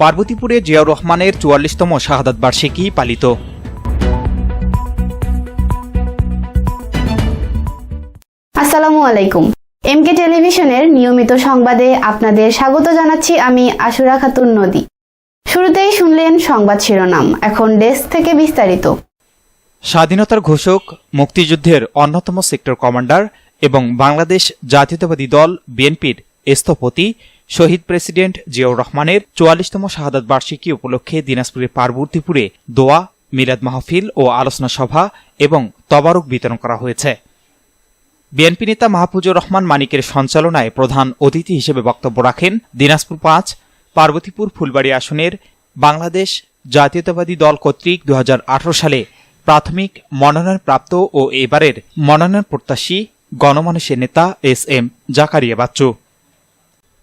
পার্বতীপুরে জিয়াউর রহমানের চুয়াল্লিশতম শাহাদাত বার্ষিকী পালিত। আসসালামু আলাইকুম। এমকে টেলিভিশনের নিয়মিত সংবাদে আপনাদের স্বাগত জানাচ্ছি আমি আশুরা খাতুন নদী। শুরুতেই শুনলেন সংবাদ শিরোনাম এখন ডেস্ক থেকে বিস্তারিত। স্বাধীনতার ঘোষক মুক্তিযুদ্ধের অন্যতম সেক্টর কমান্ডার এবং বাংলাদেশ জাতীয়তাবাদী দল বিএনপির স্থপতি শহীদ প্রেসিডেন্ট জিয়াউর রহমানের চুয়াল্লিশতম শাহাদাত বার্ষিকী উপলক্ষে দিনাজপুরের পার্বতীপুরে দোয়া, মিলাদ মাহফিল ও আলোচনা সভা এবং তবারক বিতরণ করা হয়েছে। বিএনপি নেতা মাহফুজুর রহমান মানিকের সঞ্চালনায় প্রধান অতিথি হিসেবে বক্তব্য রাখেন দিনাজপুর পাঁচ, পার্বতীপুর ফুলবাড়ি আসনের বাংলাদেশ জাতীয়তাবাদী দল কর্তৃক দু হাজার আঠারো সালে প্রাথমিক মনোনয়নপ্রাপ্ত ও এবারের মনোনয়ন প্রত্যাশী গণমানুষের নেতা এস এম জাকারিয়া বাচ্চু।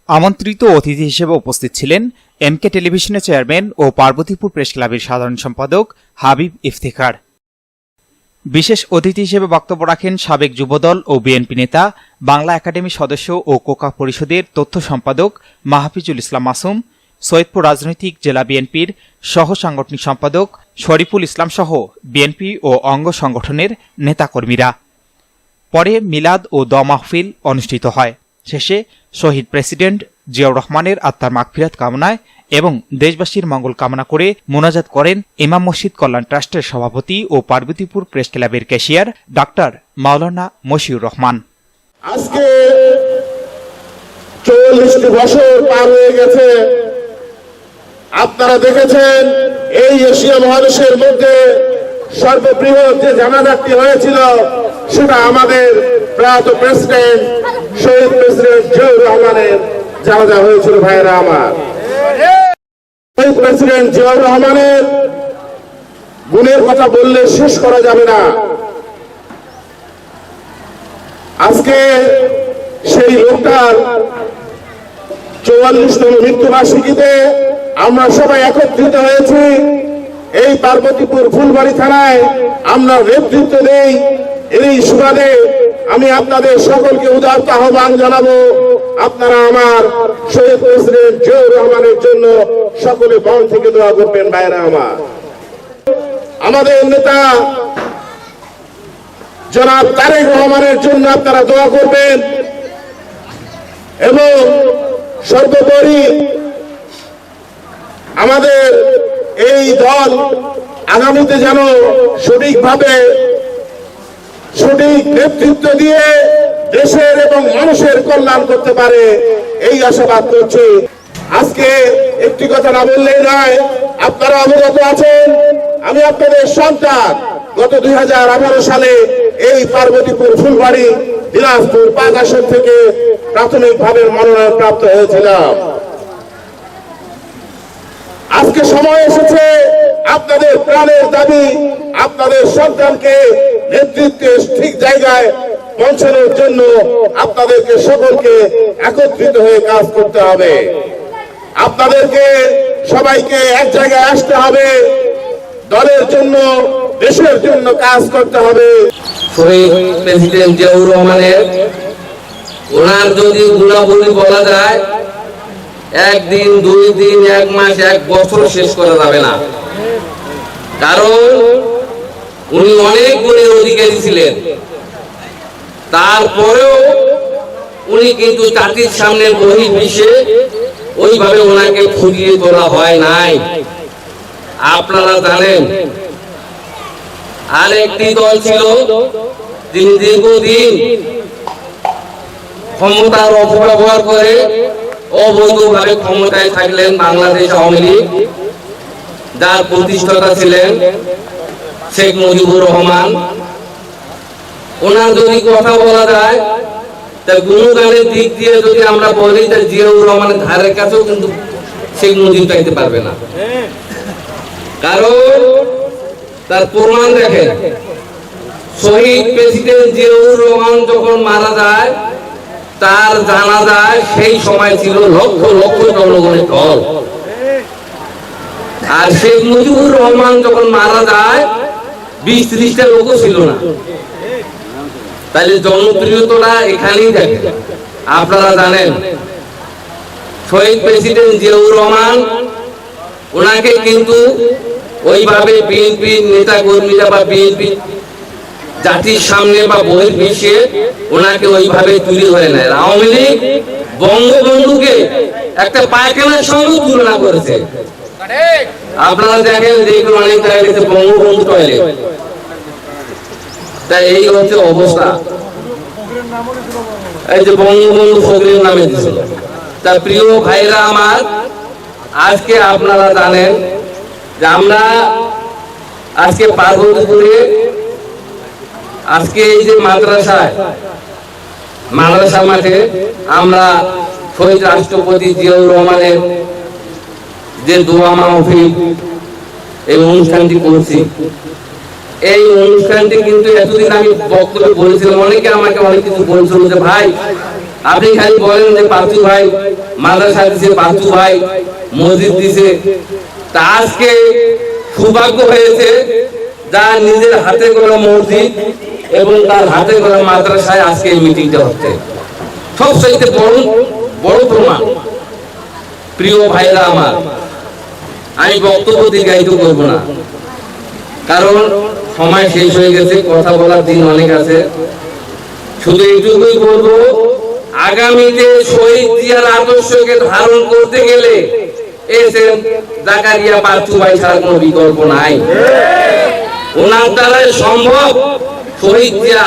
আমন্ত্রিত অতিথি হিসেবে উপস্থিত ছিলেন এমকে টেলিভিশনের চেয়ারম্যান ও পার্বতীপুর প্রেস ক্লাবের সাধারণ সম্পাদক হাবিব ইফতিখার। বিশেষ অতিথি হিসেবে বক্তব্য রাখেন সাবেক যুবদল ও বিএনপি নেতা, বাংলা একাডেমি সদস্য ও কোকা পরিষদের তথ্য সম্পাদক মাহফিজুল ইসলাম মাসুম, সৈয়দপুর রাজনৈতিক জেলা বিএনপির সহ সাংগঠনিক সম্পাদক শরীফুল ইসলাম সহ বিএনপি ও অঙ্গ সংগঠনের নেতাকর্মীরা। পরে মিলাদ ও দ মাহফিল অনুষ্ঠিত হয়। শেষে শহীদ প্রেসিডেন্ট জিয়াউর রহমানের আত্মার মাগফিরাত কামনায় এবং দেশবাসীর মঙ্গল কামনা করে মোনাজাত করেন ইমাম মসজিদ কল্যাণ ট্রাস্টের সভাপতি ও পার্বতীপুর প্রেস ক্লাবের ক্যাশিয়ার ডাক্তার মাওলানা মশিউর রহমান। আজকে চল্লিশটি বছর পার হয়ে গেছে। আপনারা দেখেছেন, এই এশিয়া মহাদেশের মধ্যে সর্ববৃহৎ যে জানাজাটি হয়েছিল, সেটা আমাদের প্রয়াত প্রেসিডেন্ট শহীদ প্রেসিডেন্ট জিয়াউর রহমানের জানাজা হয়েছিল, ভাইয়েরা আমার। শহীদ প্রেসিডেন্ট জিয়াউর রহমানের গুণের কথা বললে শেষ করা যাবে না। আজকে সেই লোকটার চৌয়াল্লিশতম মৃত্যুবার্ষিকীতে আমরা সবাই একত্রিত হয়েছি। এই পার্বতীপুর ফুলবাড়ি থানায় আমরা নেতৃত্ব দেই। এই সুবাদে আমি আপনাদের সকলকে উদারত আহ্বান জানাব। আপনারা আমার শহীদ প্রেসিডেন্ট জিয়াউর রহমানের জন্য সকলে বন থেকে দোয়া করবেন বাইরে আমার। আমাদের নেতা জনাব তারেক রহমানের জন্য আপনারা দোয়া করবেন। এবং সর্বোপরি আমাদের এই দল আগামীতে যেন সঠিকভাবে সঠিক নেতৃত্ব দিয়ে দেশের এবং মানুষের কল্যাণ করতে পারে, এই আশাবাদ করছি। আজকে একটি কথা না বললেই নয়, আপনারা অবগত আছেন, আমি আপনাদের সন্তান, গত দুই হাজার আঠারো সালে এই পার্বতীপুর ফুলবাড়ি, দিনাজপুর পাঁচ থেকে প্রাথমিকভাবে মনোনয়ন প্রাপ্ত হয়েছিলাম। আজকে সময় এসেছে। আপনাদের প্রাণের দাবি, আপনাদের সন্তানকে নেতৃত্বে ঠিক জায়গায় পৌঁছানোর জন্য আপনাদেরকে সকলকে একত্রিত হয়ে কাজ করতে হবে। আপনাদেরকে সবাইকে এক জায়গায় আসতে হবে। দলের জন্য, দেশের জন্য কাজ করতে হবে। প্রেসিডেন্ট জিয়াউর রহমানের, ওনার যদি গুণাবলী বলা যায় একদিন, দুই দিন, এক মাস, এক বছর শেষ করা যাবে না। কারণ উনি অনেক গুণের অধিকারী ছিলেন। তারপরেও উনি কিন্তু জাতির সামনে বহি বিশ্বে ওইভাবে ওনাকে ফুরিয়ে তোলা হয় নাই। আপনারা জানেন আর একটি দল ছিল দীর্ঘদিন ক্ষমতার অপব্যবহার করে অবৈধভাবে ক্ষমতায় থাকলেন বাংলাদেশ আওয়ামী লীগ। যার প্রতিষ্ঠাতা ছিলেন শেখ মুজিবুর রহমান। ওনার যদি কথা বলা যায় তা গুণগানের দিক দিয়ে যদি আমরা বলি তা জিয়াউর রহমানের ধারের কাছেও কিন্তু শেখ মুজিব চাইতে পারবে না। কারণ তার প্রমাণ দেখেন, শহীদ প্রেসিডেন্ট জিয়াউর রহমান যখন মারা যায় তার জানা যায় সেই সময় ছিল লক্ষ লক্ষ জনগণের দল। আর শেখ মুজিবুর রহমান যখন মারা যায় বিশ ত্রিশটা লোকও ছিল না। তাহলে জনপ্রিয়তাটা এখানেই দেখে। আপনারা জানেন, শহীদ প্রেসিডেন্ট জিয়াউর রহমান, ওনাকে কিন্তু ওইভাবে বিএনপি নেতা কর্মীরা বা বিএনপি জাতির সামনে বা বহির বিশ্বে ওনাকে ওইভাবে তুলে ধরে নেয়। আওয়ামী লীগ বঙ্গবন্ধুকে একটা পায়খানার সঙ্গে তুলনা করেছে। আপনারা দেখেন অনেক জায়গায় বঙ্গবন্ধু টয়লেট তাই এই হচ্ছে অবস্থা। এই যে বঙ্গবন্ধু নামে দিছিল তা প্রিয় ভাইরা আমার, আজকে আপনারা জানেন যে আমরা আজকে পার্বতীপুরে আজকে এই যে মাদ্রাসায়, মাদ্রাসা মাঠে আমরা শহীদ রাষ্ট্রপতি জিয়াউর রহমানের যে দোয়া মাহফিল এই অনুষ্ঠানটি করছি। এই অনুষ্ঠানটি কিন্তু এতদিন আমি বক্তব্য বলেছিলাম, অনেকে আমাকে অনেক কিছু বলছিল যে, ভাই, আপনি খালি বলেন যে পাঁচু ভাই মাদ্রাসা দিছে পাঁচু ভাই, মসজিদ দিছে। তা আজকে সৌভাগ্য হয়েছে যা নিজের হাতে করা মসজিদ এবং তার হাতে করা মাদ্রাসায় আজকে এই মিটিংটা হচ্ছে। সবচাইতে বড় বড় প্রমাণ, প্রিয় ভাইরা আমার, আমি বক্তব্য দীর্ঘায়িত করব না। কারণ সময় শেষ হয়ে গেছে, কথা বলার দিন অনেক আছে। শুধু এইটুকুই বলব, আগামীতে শহীদ জিয়ার আদর্শকে ধারণ করতে গেলে এস জাকারিয়া পার্থু ভাই ছাড়া কোনো বিকল্প নাই। ওনার দ্বারাই সম্ভব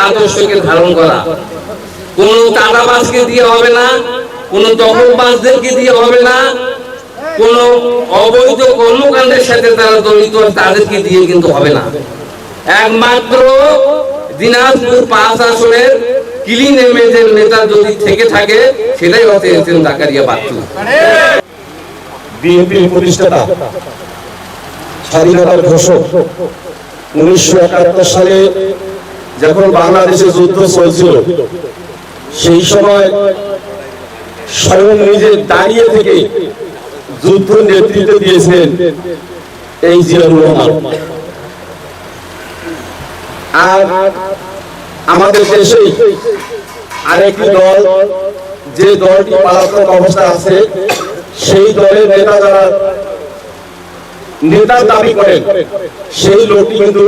আদর্শকে ধারণ করা। কোন চাঁদাবাজকে দিয়ে হবে না, কোন দখলবাজদেরকে দিয়ে হবে না, কোন অবৈধ কর্মকাণ্ডের সাথে তারা একমাত্র দিনাজপুর পাঁচ আসনের ক্লিন ইমেজের নেতা যদি থেকে থাকে, সেটাই হচ্ছে এস এম জাকারিয়া বাচ্চু। স্বাধীনতার ঘোষক উনিশশো একাত্তর সালে যখন বাংলাদেশে যুদ্ধ চলছিল, সেই সময় স্বয়ং নিজে দাঁড়িয়ে থেকে যুদ্ধ নেতৃত্ব দিয়েছিলেন এই জিয়াউর রহমান। আর আমাদের দেশে আরেকটি দল, যে দলটি মারাত্মক অবস্থা আছে, সেই দলের নেতা যারা নেতার দাবি করেন সেই লোকটি কিন্তু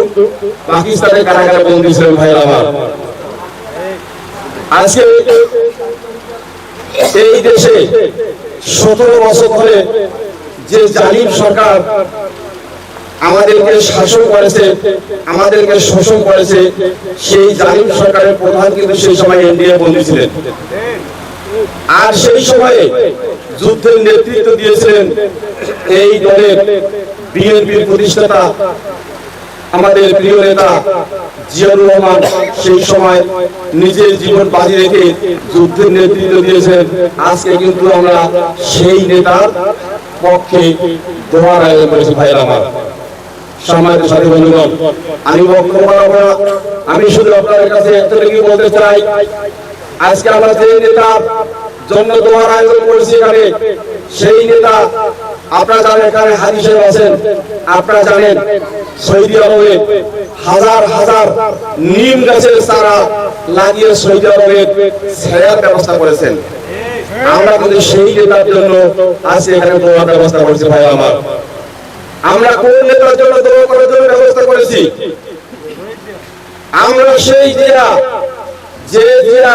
পাকিস্তানের কারাগারে বন্দী ছিলেন ভাই আমার। আজকে এই দেশে সতেরো বছর ধরে যে জালিম সরকার আমাদেরকে শাসন করেছে, আমাদেরকে শোষণ করেছে, সেই জালিম সরকারের প্রধান কিন্তু সেই সময় এনডিএ বন্দী ছিলেন। আর সেই সময়ে যুদ্ধের নেতৃত্ব দিয়েছিলেন এই দলের বিএনপির প্রতিষ্ঠাতা, আমাদের প্রিয় নেতা জিয়াউর রহমান সেই সময় নিজের জীবন বাজি রেখে যুদ্ধের নেতৃত্ব দিয়েছেন। আজকে কিন্তু আমরা সেই নেতার পক্ষে দোয়ার আয়োজন করেছি ভাইয়ের আমার। সম্মানিত সাথী বন্ধুগণ, আমি বক্তব্য আমি শুধু আপনাদের কাছে এতটুকু বলতে চাই, আজকে আমরা যে নেতা জন্য দোয়ার আয়োজন করেছি এখানে, সেই নেতা আপনারা জানেন এখানে সাহেব আছেন। আপনারা জানেন সৌদি আরবে হাজার হাজার নিম গাছের চারা লাগিয়ে সৌদি আরবে ছেড়ার ব্যবস্থা করেছেন। আমরা কিন্তু সেই নেতার জন্য আজকে এখানে দোয়ার ব্যবস্থা করছি ভাই আমার। আমরা কোন নেতার জন্য দোয়া করার জন্য ব্যবস্থা করেছি? আমরা সেই জিয়া, যে জিয়া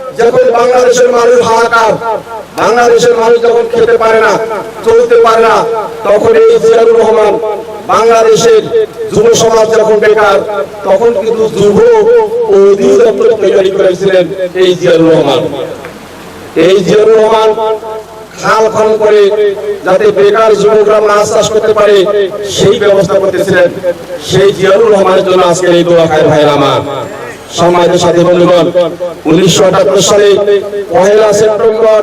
যখন বাংলাদেশের মানুষ হাহাকার, বাংলাদেশের মানুষ যখন খেতে পারে না, চলতে পারে না, তখন এই জিয়াউর রহমান বাংলাদেশের যুব সমাজ যখন বেকার, তখন কিন্তু যুব ও অধিদপ্তর তৈরি করেছিলেন এই জিয়াউর রহমান। এই জিয়াউর রহমান খাল খনন করে যাতে বেকার যুবকরা মাছ চাষ করতে পারে, সেই ব্যবস্থা করতেছিলেন। সেই জিয়াউর রহমানের জন্য আজকে এই দোয়া খায় ভাইরা আমার। সম্মানিত সাথী বন্ধুগণ, উনিশশো আটাত্তর সালে পহেলা সেপ্টেম্বর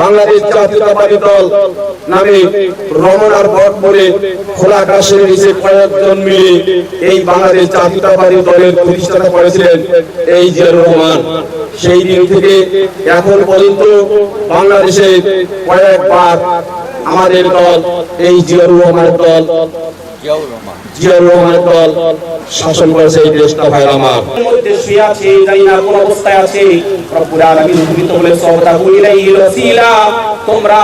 বাংলাদেশ জাতীয়তাবাদী দল নামে রমনার ভোট করে খোলা আকাশের নিচে কয়েকজন মিলে এই বাংলাদেশ জাতীয়তাবাদী দলের প্রতিষ্ঠাতা করেছিলেন এই জিয়াউর রহমান। সেই দিন থেকে এখন পর্যন্ত বাংলাদেশে কয়েকবার আমাদের দল, এই জিয়াউর রহমানের দল জিয়াউর রহমানের দল শাসন করেছে এই দেশটা ভাই আমার। মধ্যে শুয়ে আছে জানি না কোন অবস্থায় আছে। রব্বুল আলামিন তুমি তো বলে সওদাহু ইলাইহিল ওসিলা। তোমরা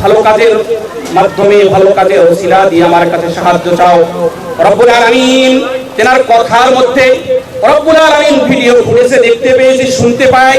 ভালো কাজের মাধ্যমে ভালো কাজের ওসিলা দিয়ে আমার কাছে সাহায্য চাও। রব্বুল আলামিন তেনার কথার মধ্যে রব্বুল আলামিন ভিডিও ফুটেছে দেখতে পেয়েছি শুনতে পাই।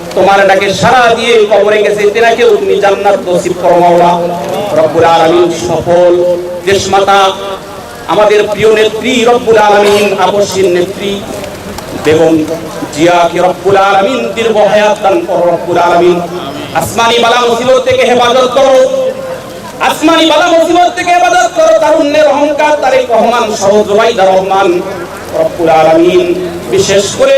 তোমার ডাকে সারা দিয়ে কবরে গেছে, তেনাকেও তুমি জান্নাত নসিব করো, মাওলা। রব্বুল আলামিন সফল দেশমাতা, আমাদের প্রিয় নেত্রী, রব্বুল আলামিন আপসীন নেত্রী, বেগম জিয়াকে রব্বুল আলামিন দীর্ঘ হায়াত দান করো, রব্বুল আলামিন। আসমানি বালা মুসিবত থেকে হেফাজত করো। আসমানি বালা মুসিবত থেকে হেফাজত করো, তারুণ্যের অহংকার, তারেক রহমান সহ জুবাইদা রহমান। রব্বুল আলামিন, বিশেষ করে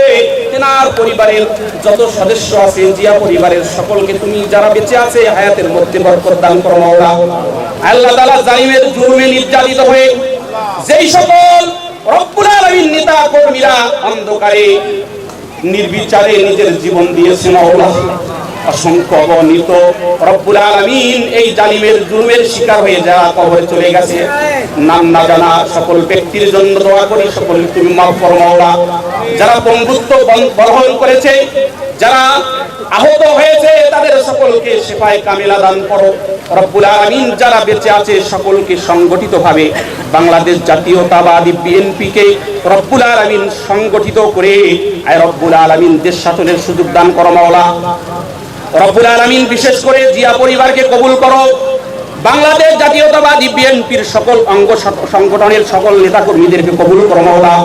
তেনার পরিবারের যত সদস্য আছে, জিয়া পরিবারের সকলকে তুমি যারা বেঁচে আছে, হায়াতের মধ্যে বরকত দান করো, মাওলা। আল্লাহ তাআলা জালিমের জুলুমে নির্যাতিত হয়ে যেই সকল রব্বুল আলামিন নেতা কর্মীরা অন্ধকারে, নির্বিচারে নিজের জীবন দিয়েছে, মাওলা। অসংখ্য অগণিত রব্বুল আলামিন এই জালিমের জুলুমের শিকার হয়ে যারা কবরে চলে গেছে। নাম না জানা সকল ব্যক্তির জন্য দোয়া করি, সকল তুমি মাফ যারা পঙ্গুত্ব বন- বরণ করেছে, যারা আহত হয়েছে, তাদের সকলকে সেফায় কামিলা দান করো। রব্বুল আলামিন যারা বেঁচে আছে, সকলকে সংগঠিতভাবে বাংলাদেশ জাতীয়তাবাদী বিএনপিকে রব্বুল আলামিন সংগঠিত করে, আয় রব্বুল আলামিন দেশ শাসনের সুযোগ দান করো মাওলা। রব্বুল আলামিন বিশেষ করে জিয়া পরিবারকে কবুল করো। বাংলাদেশ জাতীয়তাবাদী বিএনপির সকল অঙ্গ সংগঠনের সকল নেতাকর্মীদেরকে কবুল করো, মাওলা।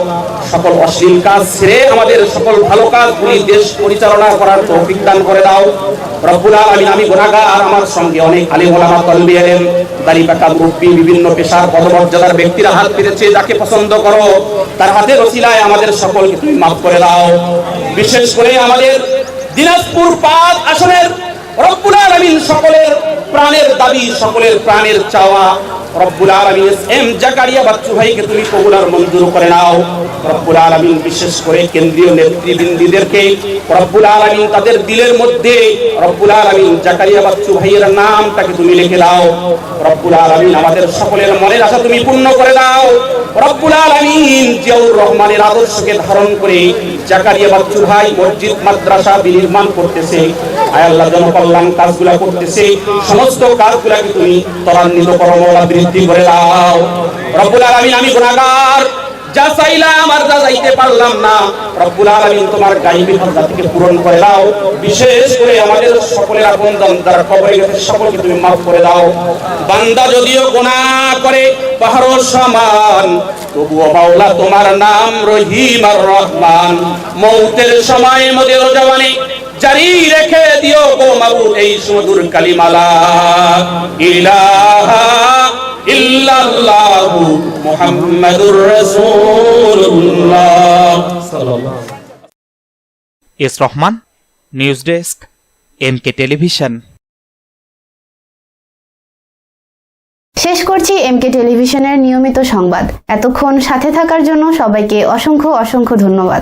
সকল অশ্লীল কাজ ছেড়ে আমাদের সকল ভালো কাজগুলি দেশ পরিচালনা করার তৌফিক দান করে দাও। রব্বুল আলামিন, আমি গুনাহগার আর আমার সঙ্গে অনেক আলিম ওলামা তলবি আলেম, দাড়ি পাকা মুরব্বী, বিভিন্ন পেশার পদমর্যাদার ব্যক্তিরা হাত পেরেছে যাকে পছন্দ করো। তার হাতের ওসিলায় আমাদের সকলকে তুমি মাফ করে দাও। বিশেষ করে আমাদের দিনাজপুর পাঁচ আসনের রব্বুল আলামিন সকলের প্রাণের দাবি সকলের প্রাণের চাওয়া। রব্বুল আলামিন এম জাকারিয়া বাচ্চু ভাইকে তুমি মঞ্জুর করে নাও। রব্বুল আলামিন বিশেষ করে কেন্দ্রীয় নেতৃবৃন্দদেরকে রব্বুল আলামিন তাদের দিলের মধ্যে রব্বুল আলামিন জাকারিয়া বাচ্চু ভাইয়ের নামটাকে তুমি লিখে দাও। রব্বুল আলামিন আমাদের সকলের মনের আশা তুমি পূর্ণ করে দাও রব্বুল আলামিন জিয়াউর রহমানের আদর্শকে ধারণ করে জাকারিয়া বাচ্চু ভাই মসজিদ, মাদ্রাসা বিনির্মাণ করতেছে। আয় আল্লাহ জনকল্যাণ কাজগুলা করতেছে। সমস্ত কাজগুলাকে তুমি ত্বরান্বিত করো, মৌলা বৃদ্ধি করে দাও রব্বুল আলামিন, আমি গুনাহগার। যা চাইলাম আর যা যাইতে পারলাম না, রব্বুল আলামিন তোমার গাইবী হাজাতিকে পূরণ করে দাও। বিশেষ করে আমাদের সকলের আপনজন যারা কবরে গেছে, সকলকে তুমি মাফ করে দাও। বান্দা যদিও গুনাহ করে পাহাড় সমান, তবুও মাওলা তোমার নাম রহিম আর রহমান। মৌতের সময় মোদের জওয়ানে জারি রেখে দিও গো মাবুদ, এই সুমধুর কালিমালা। ইলাহা ইল্লাল্লাহু মুহাম্মাদুর রাসূলুল্লাহ। S Rahman news desk M K television. শেষ করছি এমকে টেলিভিশনের নিয়মিত সংবাদ। এতক্ষণ সাথে থাকার জন্য সবাইকে অসংখ্য অসংখ্য ধন্যবাদ।